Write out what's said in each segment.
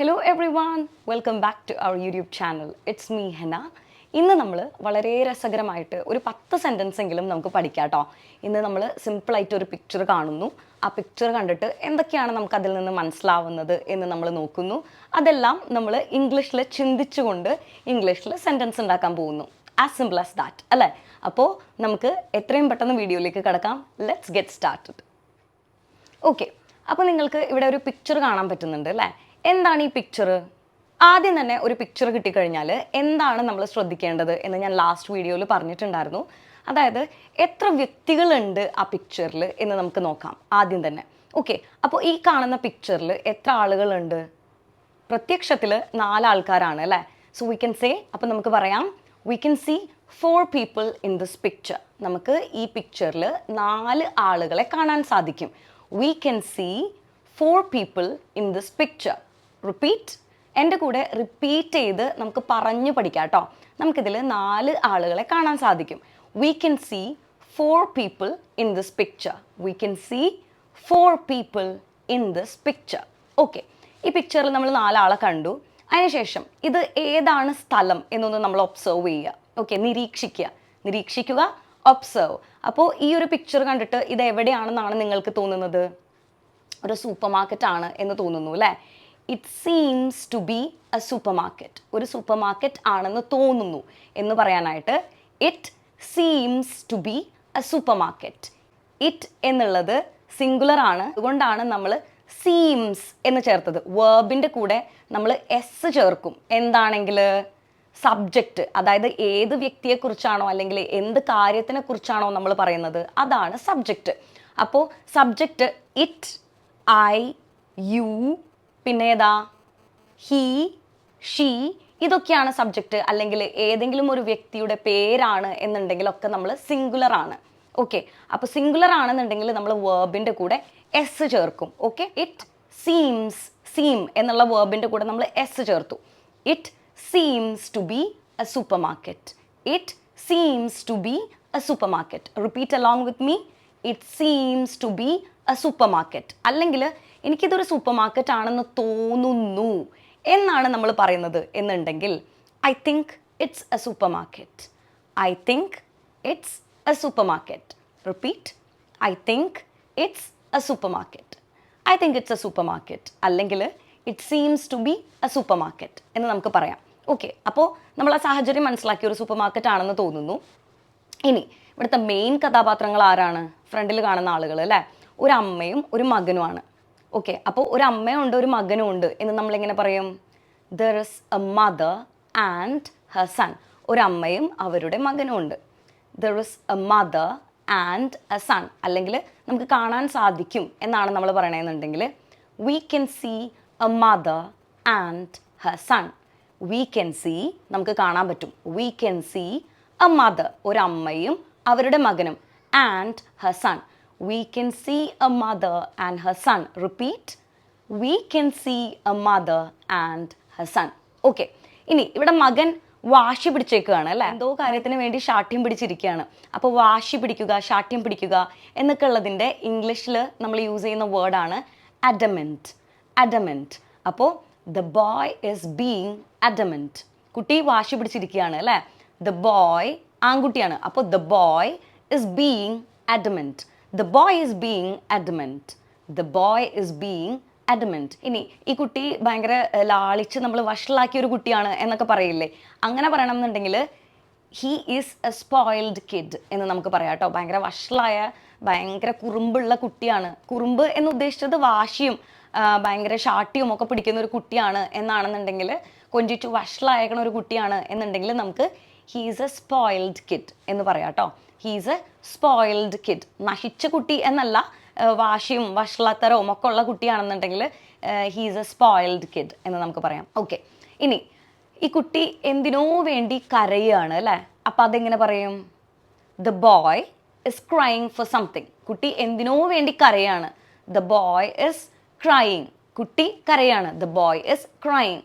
Hello everyone welcome back to our YouTube channel it's me Hena ഇന്ന് നമ്മൾ വളരെ രസകരമായിട്ട് ഒരു പത്ത് സെന്റൻസ് എങ്കിലും നമുക്ക് പഠിക്കാം കേട്ടോ ഇന്ന് നമ്മൾ സിമ്പിളായിട്ട് ഒരു പിക്ചർ കാണുന്നു. ആ പിക്ചർ കണ്ടിട്ട് എന്തൊക്കെയാണ് നമുക്ക് അതിൽ നിന്ന് മനസ്സിലാവുന്നത് എന്ന് നമ്മൾ നോക്കുന്നു. അതെല്ലാം നമ്മൾ ഇംഗ്ലീഷിൽ ചിന്തിച്ചുകൊണ്ട് ഇംഗ്ലീഷിൽ സെന്റൻസ് ഉണ്ടാക്കാൻ പോകുന്നു. ആസ് സിമ്പിൾ ആസ് ദാറ്റ് അല്ലേ? അപ്പോൾ നമുക്ക് എത്രയും പെട്ടെന്ന് വീഡിയോയിലേക്ക് കിടക്കാം. ലെറ്റ്സ് ഗെറ്റ് സ്റ്റാർട്ടഡ് ഓക്കെ അപ്പോൾ നിങ്ങൾക്ക് ഇവിടെ ഒരു പിക്ചർ കാണാൻ പറ്റുന്നുണ്ട് അല്ലേ? എന്താണ് ഈ പിക്ചർ ആദ്യം തന്നെ ഒരു പിക്ചർ കിട്ടിക്കഴിഞ്ഞാൽ എന്താണ് നമ്മൾ ശ്രദ്ധിക്കേണ്ടത് എന്ന് ഞാൻ ലാസ്റ്റ് വീഡിയോയിൽ പറഞ്ഞിട്ടുണ്ടായിരുന്നു. അതായത് എത്ര വ്യക്തികളുണ്ട് ആ പിക്ചറിൽ എന്ന് നമുക്ക് നോക്കാം ആദ്യം തന്നെ. ഓക്കെ അപ്പോൾ ഈ കാണുന്ന പിക്ചറിൽ എത്ര ആളുകളുണ്ട്? പ്രത്യക്ഷത്തിൽ നാല് ആൾക്കാരാണ് അല്ലേ? സോ വി കൻ സേ അപ്പോൾ നമുക്ക് പറയാം we can see four people in this picture നമുക്ക് ഈ പിക്ചറിൽ നാല് ആളുകളെ കാണാൻ സാധിക്കും. We can see four people in this picture repeat എന്റെ കൂടെ റിപ്പീറ്റ് ചെയ്ത് നമുക്ക് പറഞ്ഞു പഠിക്കാം കേട്ടോ നമുക്കിതിൽ നാല് ആളുകളെ കാണാൻ സാധിക്കും. We can see four people in this picture we can see four people in this picture okay ഈ പിക്ചറിൽ നമ്മൾ നാലാളെ കണ്ടു. അതിനുശേഷം ഇത് ഏതാണ് സ്ഥലം എന്നൊന്ന് നമ്മൾ ഒബ്സർവ് ചെയ്യുക. ഓക്കെ നിരീക്ഷിക്കുക. നിരീക്ഷിക്കുക ഒബ്സർവ് അപ്പോൾ ഈ ഒരു പിക്ചർ കണ്ടിട്ട് ഇത് എവിടെയാണെന്നാണ് നിങ്ങൾക്ക് തോന്നുന്നത്? ഒരു സൂപ്പർ മാർക്കറ്റ് ആണ് എന്ന് തോന്നുന്നു അല്ലേ? It seems to be a supermarket ഒരു സൂപ്പർ മാർക്കറ്റ് ആണെന്ന് തോന്നുന്നു എന്ന് പറയാനായിട്ട് it seems to be a supermarket it എന്നുള്ളത് സിംഗുലർ ആണ്. അതുകൊണ്ടാണ് നമ്മൾ സീംസ് എന്ന് ചേർത്തത്. വേർബിന്റെ കൂടെ നമ്മൾ എസ് ചേർക്കും. എന്താണെങ്കിൽ സബ്ജക്റ്റ് അതായത് ഏത് വ്യക്തിയെക്കുറിച്ചാണോ അല്ലെങ്കിൽ എന്ത് കാര്യത്തിനെ കുറിച്ചാണോ നമ്മൾ പറയുന്നത് അതാണ് സബ്ജക്റ്റ് അപ്പോൾ സബ്ജക്റ്റ് ഇറ്റ് ഐ യു പിന്നെ ഏതാ ഹീ ഷീ ഇതൊക്കെയാണ് സബ്ജക്റ്റ് അല്ലെങ്കിൽ ഏതെങ്കിലും ഒരു വ്യക്തിയുടെ പേരാണ് എന്നുണ്ടെങ്കിലൊക്കെ നമ്മൾ സിംഗുലർ ആണ്. ഓക്കെ അപ്പോൾ സിംഗുലർ ആണെന്നുണ്ടെങ്കിൽ നമ്മൾ വേർബിന്റെ കൂടെ എസ് ചേർക്കും. ഓക്കെ ഇറ്റ് സീംസ് സീം എന്നുള്ള വേർബിന്റെ കൂടെ നമ്മൾ എസ് ചേർത്തു. It seems to be a supermarket it seems to be a supermarket repeat along with me it seems to be a supermarket അല്ലെങ്കിൽ എനിക്കിതൊരു സൂപ്പർ മാർക്കറ്റ് ആണെന്ന് തോന്നുന്നു എന്നാണ് നമ്മൾ പറയുന്നത് എന്നുണ്ടെങ്കിൽ I think it's a supermarket I think it's a supermarket repeat I think it's a supermarket I think it's a supermarket അല്ലെങ്കിൽ it seems to be a supermarket എന്ന് നമുക്ക് പറയാം. ഓക്കെ അപ്പോൾ നമ്മൾ ആ സാഹചര്യം മനസ്സിലാക്കിയ ഒരു സൂപ്പർ മാർക്കറ്റ് ആണെന്ന് തോന്നുന്നു. ഇനി ഇവിടുത്തെ മെയിൻ കഥാപാത്രങ്ങൾ ആരാണ്? ഫ്രണ്ടിൽ കാണുന്ന ആളുകൾ അല്ലേ? ഒരു അമ്മയും ഒരു മകനുമാണ്. ഓക്കെ അപ്പോൾ ഒരു അമ്മയുണ്ട് ഒരു മകനും ഉണ്ട് എന്ന് നമ്മളിങ്ങനെ പറയും. There is a mother and her son ഒരു അമ്മയും അവരുടെ മകനും ഉണ്ട് there is a mother and a son അല്ലെങ്കിൽ നമുക്ക് കാണാൻ സാധിക്കും എന്നാണ് നമ്മൾ പറയണമെന്നുണ്ടെങ്കിൽ we can see a mother and her son we can see നമുക്ക് കാണാൻ പറ്റും. We can see a mother ഒരു അമ്മയും അവരുടെ മകനും and her son we can see a mother and her son repeat we can see a mother and her son okay ഇനി ഇവിടെ മകൻ വാശി പിടിച്ചേക്കുകയാണ് അല്ലേ? എന്തോ കാര്യത്തിന് വേണ്ടി ശാഠ്യം പിടിച്ചിരിക്കുകയാണ്. അപ്പോൾ വാശി പിടിക്കുക ശാഠ്യം പിടിക്കുക എന്നൊക്കെ ഉള്ളതിന്റെ ഇംഗ്ലീഷിൽ നമ്മൾ യൂസ് ചെയ്യുന്ന വേർഡാണ് അഡമെന്റ് അഡമെന്റ് അപ്പോൾ the boy is being adamant കുട്ടി വാശി പിടിച്ചിരിക്കുകയാണ് അല്ലേ? ദ ബോയ് ആൺകുട്ടിയാണ്. അപ്പോൾ the boy is being adamant the boy is being adamant the boy is being adamant ഇനി ഈ കുട്ടി ഭയങ്കര ലാളിച്ച് നമ്മൾ വഷളാക്കിയ ഒരു കുട്ടിയാണ് എന്നൊക്കെ പറയില്ലേ? അങ്ങനെ പറയണം എന്നുണ്ടെങ്കിൽ he is a spoiled kid എന്ന് നമുക്ക് പറയാം കേട്ടോ. ഭയങ്കര വഷളായ ഭയങ്കര കുറുമ്പുള്ള കുട്ടിയാണ്. കുറുമ്പ് എന്ന് ഉദ്ദേശിച്ചത് വാശിയും ഭയങ്കര ഷാട്ടിയും ഒക്കെ പിടിക്കുന്ന ഒരു കുട്ടിയാണ് എന്നാണെന്നുണ്ടെങ്കിൽ കൊഞ്ചിച്ചു വഷളായേക്കണ ഒരു കുട്ടിയാണ് എന്നുണ്ടെങ്കിൽ നമുക്ക് ഹീസ് എ സ്പോയിൽഡ് കിഡ് എന്ന് പറയാം കേട്ടോ. ഹീസ് എ സ്പോയിൽഡ് കിഡ് നശിച്ച കുട്ടി എന്നല്ല വാശിയും വഷളത്തരവും ഒക്കെ ഉള്ള കുട്ടിയാണെന്നുണ്ടെങ്കിൽ ഹീസ് എ സ്പോയിൽഡ് കിഡ് എന്ന് നമുക്ക് പറയാം. ഓക്കെ ഇനി ഈ കുട്ടി എന്തിനോ വേണ്ടി കരയുകയാണ് അല്ലേ? അപ്പം അതെങ്ങനെ പറയും? The boy is crying for something കുട്ടി എന്തിനോ വേണ്ടി കരയാണ്. ദ ബോയ് ഇസ് ക്രൈങ് കുട്ടി കരയാണ്. ദ ബോയ് ഇസ് ക്രൈങ്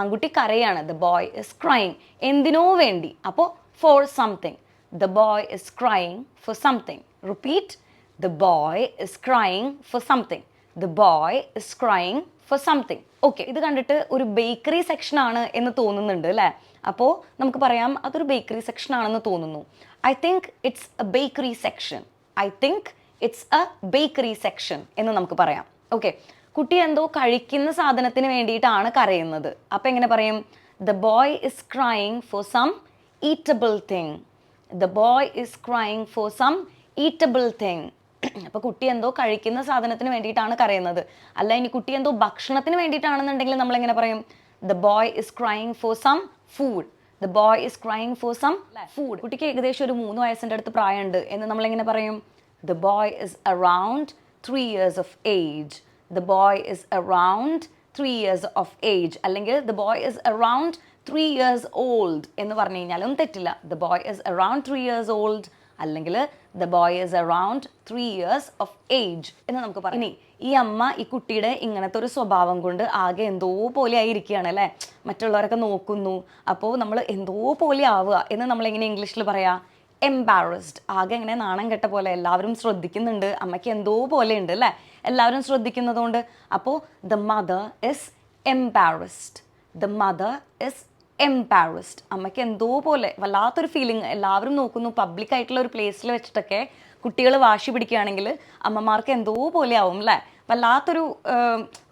ആൺകുട്ടി കരയാണ്. ദ ബോയ് ഇസ് ക്രൈങ് എന്തിനോ വേണ്ടി. അപ്പോൾ for something the boy is crying for something repeat the boy is crying for something the boy is crying for something okay ഇത് കണ്ടിട്ട് ഒരു ബേക്കറി സെക്ഷൻ ആണ് എന്ന് തോന്നുന്നുണ്ട് അല്ലേ അപ്പോൾ നമുക്ക് പറയാം അതൊരു ബേക്കറി സെക്ഷൻ ആണെന്ന് തോന്നുന്നു. I think it's a bakery section I think it's a bakery section എന്ന് നമുക്ക് പറയാം. ഓക്കെ കുട്ടി എന്തോ കഴിക്കുന്ന സാധനത്തിന് വേണ്ടിയിട്ടാണ് കരയുന്നത്. അപ്പം എങ്ങനെ പറയും? The boy is crying for some eatable thing the boy is crying for some eatable thing അപ്പോൾ കുട്ടി എന്തോ കഴിക്കുന്ന സാധനത്തിന് വേണ്ടിയിട്ടാണ് കരയുന്നത്. അല്ല ഇനി കുട്ടി എന്തോ ഭക്ഷണത്തിന് വേണ്ടിയിട്ടാണെന്നുണ്ടെങ്കിൽ നമ്മൾ എങ്ങനെ പറയും the boy is crying for some food the boy is crying for some food കുട്ടിക്ക് ഏകദേശം ഒരു മൂന്ന് വയസ്സിന്റെ അടുത്ത് പ്രായമുണ്ട് എന്ന് നമ്മൾ എങ്ങനെ പറയും? The boy is around three years of age the boy is around three years of age അല്ലെങ്കിൽ the boy is around three years old എന്ന് പറഞ്ഞു കഴിഞ്ഞാലും തെറ്റില്ല. The boy is around three years old അല്ലെങ്കിൽ the boy is around three years of age എന്ന് നമുക്ക് പറയാം. ഇനി ഈ അമ്മ ഈ കുട്ടിയുടെ ഇങ്ങനത്തെ ഒരു സ്വഭാവം കൊണ്ട് ആകെ എന്തോ പോലെ ആയിരിക്കുകയാണ് അല്ലേ? മറ്റുള്ളവരൊക്കെ നോക്കുന്നു. അപ്പോൾ നമ്മൾ എന്തോ പോലെ ആവുക എന്ന് നമ്മൾ എങ്ങനെ ഇംഗ്ലീഷിൽ പറയാം? എംബാറസ്ഡ് ആകെ എങ്ങനെ നാണം കെട്ട പോലെ എല്ലാവരും ശ്രദ്ധിക്കുന്നുണ്ട്. അമ്മയ്ക്ക് എന്തോ പോലെ ഉണ്ട് അല്ലേ? എല്ലാവരും ശ്രദ്ധിക്കുന്നതുകൊണ്ട്. അപ്പോൾ the mother is embarrassed the mother is embarrassed അമ്മയ്ക്ക് എന്തോ പോലെ വല്ലാത്തൊരു ഫീലിംഗ് എല്ലാവരും നോക്കുന്നു പബ്ലിക് ആയിട്ടുള്ള ഒരു പ്ലേസിൽ വെച്ചിട്ടൊക്കെ കുട്ടികൾ വാശി പിടിക്കുകയാണെങ്കിൽ അമ്മമാർക്ക് എന്തോ പോലെ ആവും അല്ലേ വല്ലാത്തൊരു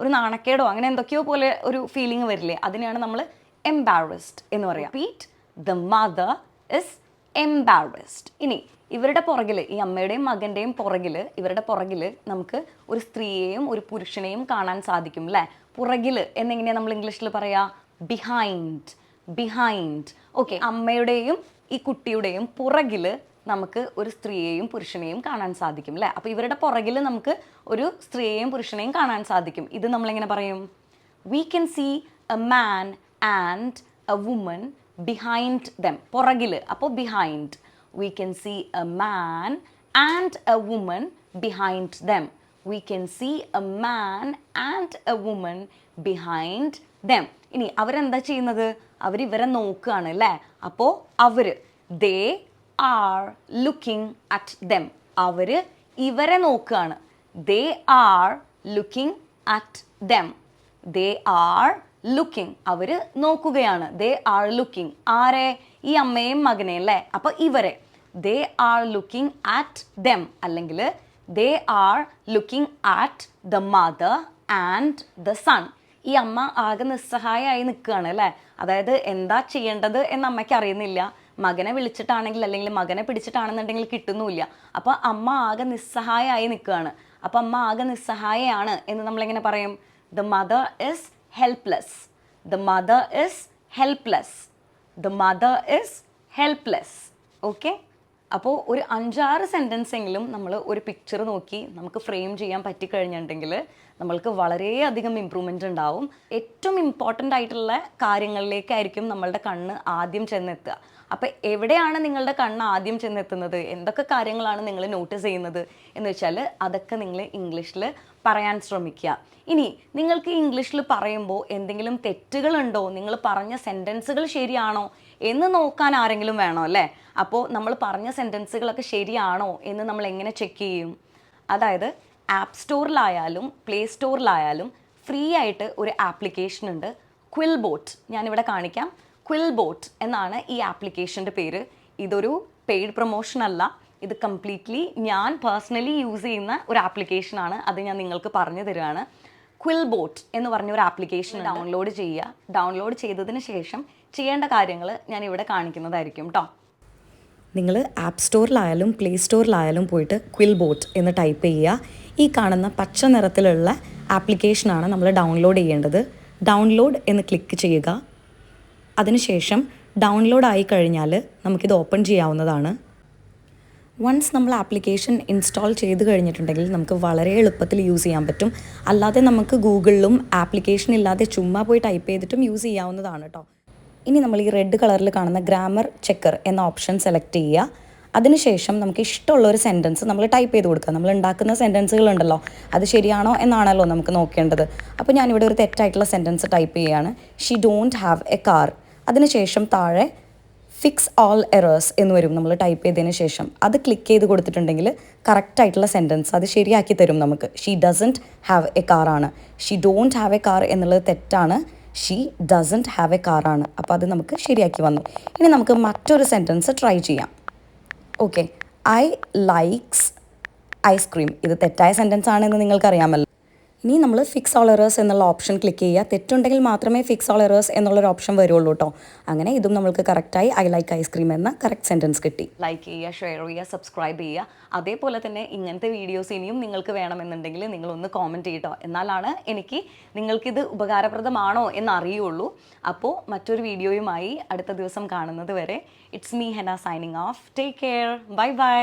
ഒരു നാണക്കേടോ അങ്ങനെ എന്തൊക്കെയോ പോലെ ഒരു ഫീലിംഗ് വരില്ലേ? അതിനെയാണ് നമ്മൾ എംബാറസ്ഡ് എന്ന് പറയാം. Repeat the mother is embarrassed ഇനി ഇവരുടെ പുറകിൽ ഈ അമ്മയുടെയും മകന്റെയും പുറകിൽ ഇവരുടെ പുറകിൽ നമുക്ക് ഒരു സ്ത്രീയെയും ഒരു പുരുഷനെയും കാണാൻ സാധിക്കും അല്ലേ പുറകിൽ എന്നെങ്ങനെയാണ് നമ്മൾ ഇംഗ്ലീഷിൽ പറയാ? ബിഹൈൻഡ് ബിഹൈൻഡ് ഓക്കെ അമ്മയുടെയും ഈ കുട്ടിയുടെയും പുറകിൽ നമുക്ക് ഒരു സ്ത്രീയെയും പുരുഷനെയും കാണാൻ സാധിക്കും അല്ലേ അപ്പോൾ ഇവരുടെ പുറകിൽ നമുക്ക് ഒരു സ്ത്രീയെയും പുരുഷനെയും കാണാൻ സാധിക്കും. ഇത് നമ്മളെങ്ങനെ പറയും? We can see a man and a woman behind them പുറകിൽ അപ്പോൾ behind we can see a man and a woman behind them we can see a man and a woman behind them ഇനി അവരെന്താ ചെയ്യുന്നത്? അവർ ഇവരെ നോക്കുകയാണ് അല്ലേ? അപ്പോൾ അവർ they are looking at them അവർ ഇവരെ നോക്കുകയാണ്. They are looking at them they are looking അവർ നോക്കുകയാണ്. ദേ ആർ ലുക്കിംഗ് ആരെ? ഈ അമ്മയും മകനെ അല്ലേ? അപ്പോൾ ഇവരെ. They are looking at them അല്ലെങ്കിൽ they are looking at the mother and the son ഈ അമ്മ ആകെ നിസ്സഹായമായി നിൽക്കുകയാണ് അല്ലേ? അതായത് എന്താ ചെയ്യേണ്ടത് എന്ന് അമ്മയ്ക്ക് അറിയുന്നില്ല. മകനെ വിളിച്ചിട്ടാണെങ്കിൽ അല്ലെങ്കിൽ മകനെ പിടിച്ചിട്ടാണെന്നുണ്ടെങ്കിൽ കിട്ടുന്നുമില്ല. അപ്പൊ അമ്മ ആകെ നിസ്സഹായമായി നിൽക്കുകയാണ്. അപ്പൊ അമ്മ ആകെ നിസ്സഹായയാണ് എന്ന് നമ്മളെങ്ങനെ പറയും? The mother is helpless the mother is helpless the mother is helpless okay അപ്പോൾ ഒരു അഞ്ചാറ് സെന്റൻസെങ്കിലും നമ്മൾ ഒരു പിക്ചർ നോക്കി നമുക്ക് ഫ്രെയിം ചെയ്യാൻ പറ്റിക്കഴിഞ്ഞിട്ടുണ്ടെങ്കിൽ നമ്മൾക്ക് വളരെയധികം ഇമ്പ്രൂവ്മെന്റ് ഉണ്ടാവും. ഏറ്റവും ഇമ്പോർട്ടന്റ് ആയിട്ടുള്ള കാര്യങ്ങളിലേക്കായിരിക്കും നമ്മളുടെ കണ്ണ് ആദ്യം ചെന്നെത്തുക. അപ്പോൾ എവിടെയാണ് നിങ്ങളുടെ കണ്ണ് ആദ്യം ചെന്നെത്തുന്നത്? എന്തൊക്കെ കാര്യങ്ങളാണ് നിങ്ങൾ നോട്ടീസ് ചെയ്യുന്നത്? എന്ന് വെച്ചാൽ അതൊക്കെ നിങ്ങൾ ഇംഗ്ലീഷിൽ പറയാൻ ശ്രമിക്കുക. ഇനി നിങ്ങൾക്ക് ഇംഗ്ലീഷിൽ പറയുമ്പോൾ എന്തെങ്കിലും തെറ്റുകളുണ്ടോ? നിങ്ങൾ പറഞ്ഞ സെന്റൻസുകൾ ശരിയാണോ? എന്ന് നോക്കാൻ ആരെങ്കിലും വേണോ അല്ലേ? അപ്പോൾ നമ്മൾ പറഞ്ഞ സെന്റൻസുകളൊക്കെ ശരിയാണോ എന്ന് നമ്മൾ എങ്ങനെ ചെക്ക് ചെയ്യും? അതായത് ആപ്പ് സ്റ്റോറിലായാലും പ്ലേ സ്റ്റോറിലായാലും ഫ്രീ ആയിട്ട് ഒരു ആപ്ലിക്കേഷൻ ഉണ്ട്. ക്വിൽ ബോട്ട് ഞാനിവിടെ കാണിക്കാം. ക്വിൽ ബോട്ട് എന്നാണ് ഈ ആപ്ലിക്കേഷന്റെ പേര്. ഇതൊരു പെയ്ഡ് പ്രൊമോഷൻ അല്ല. ഇത് കംപ്ലീറ്റ്ലി ഞാൻ പേഴ്സണലി യൂസ് ചെയ്യുന്ന ഒരു ആപ്ലിക്കേഷനാണ് അത് ഞാൻ നിങ്ങൾക്ക് പറഞ്ഞു തരികയാണ്. ക്വിൽ ബോട്ട് എന്ന് പറഞ്ഞ ഒരു ആപ്ലിക്കേഷൻ ഡൗൺലോഡ് ചെയ്യുക. ഡൗൺലോഡ് ചെയ്തതിന് ശേഷം ചെയ്യേണ്ട കാര്യങ്ങൾ ഞാൻ ഇവിടെ കാണിക്കുന്നതായിരിക്കും കേട്ടോ നിങ്ങൾ ആപ്പ് സ്റ്റോറിലായാലും പ്ലേ സ്റ്റോറിലായാലും പോയിട്ട് ക്വിൽ ബോട്ട് എന്ന് ടൈപ്പ് ചെയ്യുക. ഈ കാണുന്ന പച്ച നിറത്തിലുള്ള ആപ്ലിക്കേഷനാണ് നമ്മൾ ഡൗൺലോഡ് ചെയ്യേണ്ടത്. ഡൗൺലോഡ് എന്ന് ക്ലിക്ക് ചെയ്യുക. അതിനുശേഷം ഡൗൺലോഡ് ആയി കഴിഞ്ഞാൽ നമുക്കിത് ഓപ്പൺ ചെയ്യാവുന്നതാണ്. വൺസ് നമ്മൾ ആപ്ലിക്കേഷൻ ഇൻസ്റ്റാൾ ചെയ്ത് കഴിഞ്ഞിട്ടുണ്ടെങ്കിൽ നമുക്ക് വളരെ എളുപ്പത്തിൽ യൂസ് ചെയ്യാൻ പറ്റും. അല്ലാതെ നമുക്ക് ഗൂഗിളിലും ആപ്ലിക്കേഷൻ ഇല്ലാതെ ചുമ്മാ പോയി ടൈപ്പ് ചെയ്തിട്ടും യൂസ് ചെയ്യാവുന്നതാണ് കേട്ടോ ഇനി നമ്മൾ ഈ റെഡ് കളറിൽ കാണുന്ന ഗ്രാമർ ചെക്കർ എന്ന ഓപ്ഷൻ സെലക്ട് ചെയ്യുക. അതിനുശേഷം നമുക്ക് ഇഷ്ടമുള്ള ഒരു സെന്റൻസ് നമ്മൾ ടൈപ്പ് ചെയ്ത് കൊടുക്കുക. നമ്മൾ ഉണ്ടാക്കുന്ന സെന്റൻസുകൾ ഉണ്ടല്ലോ അത് ശരിയാണോ എന്നാണല്ലോ നമുക്ക് നോക്കേണ്ടത്. അപ്പോൾ ഞാനിവിടെ ഒരു തെറ്റായിട്ടുള്ള സെന്റൻസ് ടൈപ്പ് ചെയ്യുകയാണ്. She don't have a car അതിനുശേഷം താഴെ ഫിക്സ് ഓൾ എറേഴ്സ് എന്ന് വരും. നമ്മൾ ടൈപ്പ് ചെയ്തതിന് ശേഷം അത് ക്ലിക്ക് ചെയ്ത് കൊടുത്തിട്ടുണ്ടെങ്കിൽ കറക്റ്റ് ആയിട്ടുള്ള സെന്റൻസ് അത് ശരിയാക്കി തരും നമുക്ക്. She doesn't have a car ആണ്. She don't have a car എന്നുള്ളത് തെറ്റാണ്. She doesn't have a car ആണ്. അപ്പോൾ അത് നമുക്ക് ശരിയാക്കി വന്നു. ഇനി നമുക്ക് മറ്റൊരു സെന്റൻസ് ട്രൈ ചെയ്യാം. Okay I likes ice cream ഇത് തെറ്റായ സെന്റൻസ് ആണെന്ന് നിങ്ങൾക്കറിയാമല്ലോ. ഇനി നമ്മൾ ഫിക്സ് ഓൾ എറേഴ്സ് എന്നുള്ള ഓപ്ഷൻ ക്ലിക്ക് ചെയ്യുക. തെറ്റുണ്ടെങ്കിൽ മാത്രമേ ഫിക്സ് ഓൾ എറേഴ്സ് എന്നുള്ളൊരു ഓപ്ഷൻ വരുള്ളൂ കേട്ടോ അങ്ങനെ ഇതും നമുക്ക് കറക്റ്റായി ഐ ലൈക്ക് ഐസ്ക്രീം എന്ന കറക്റ്റ് സെന്റൻസ് കിട്ടി. ലൈക്ക് ചെയ്യുക ഷെയർ ചെയ്യുക സബ്സ്ക്രൈബ് ചെയ്യുക. അതേപോലെ തന്നെ ഇങ്ങനത്തെ വീഡിയോസ് ഇനിയും നിങ്ങൾക്ക് വേണമെന്നുണ്ടെങ്കിൽ നിങ്ങളൊന്ന് കോമന്റ് ചെയ്യട്ടോ എന്നാലാണ് എനിക്ക് നിങ്ങൾക്കിത് ഉപകാരപ്രദമാണോ എന്ന് അറിയുള്ളൂ അപ്പോൾ മറ്റൊരു വീഡിയോയുമായി അടുത്ത ദിവസം കാണുന്നത് വരെ it's me Hena signing off take care bye bye